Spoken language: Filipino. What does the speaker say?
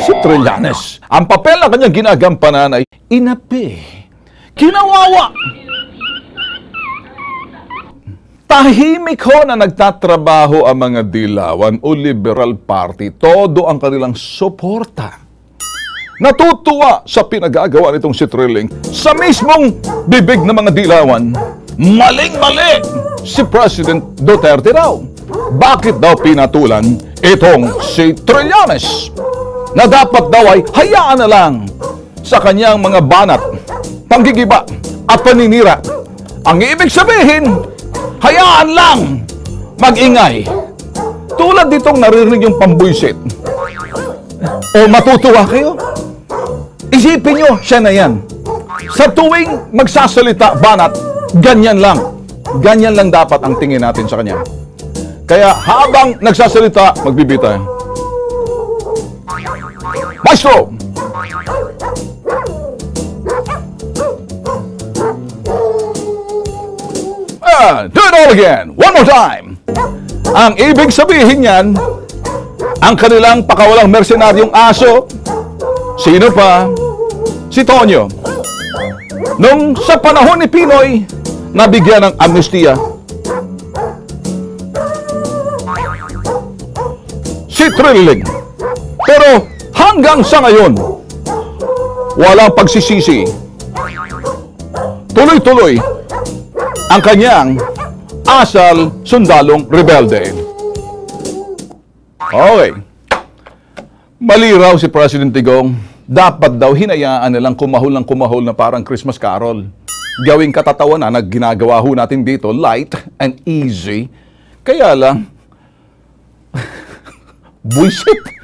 si Trillanes. Ang papel na kanyang ginagampanan ay inapi, kinawawa. Tahimik ho na nagtatrabaho ang mga dilawan o liberal party. Todo ang kanilang suporta. Natutuwa sa pinagagawa nitong si Trilling sa mismong bibig ng mga dilawan. Maling-mali si President Duterte raw. Bakit daw pinatulan itong si Trillanes? Na dapat daw ay hayaan na lang sa kanyang mga banat, panggigiba at paninira. Ang ibig sabihin, hayaan lang magingay. Tulad ditong naririnig yung pambuisit. O matutuwa kayo? Isipin nyo, siya na yan. Sa tuwing magsasalita, banat, ganyan lang. Ganyan lang dapat ang tingin natin sa kanya. Kaya habang nagsasalita, magbibitay. Maestro! Ah, do it all again. One more time. Ang ibig sabihin niyan, ang kanilang pakawalang mersenaryong aso, sino pa? Si Tonyo. Nung sa panahon ni Pinoy, nabigyan ng amnestia. Si Trilling. Pero hanggang sa ngayon, walang pagsisisi. Tuloy-tuloy ang kanyang asal sundalong rebelde. Okay. Mali raw si President Digong. Dapat daw hinayaan nilang kumahol ng kumahol na parang Christmas carol. Gawing katatawanan na ginagawa ho natin dito, light and easy. Kaya lang, buisit.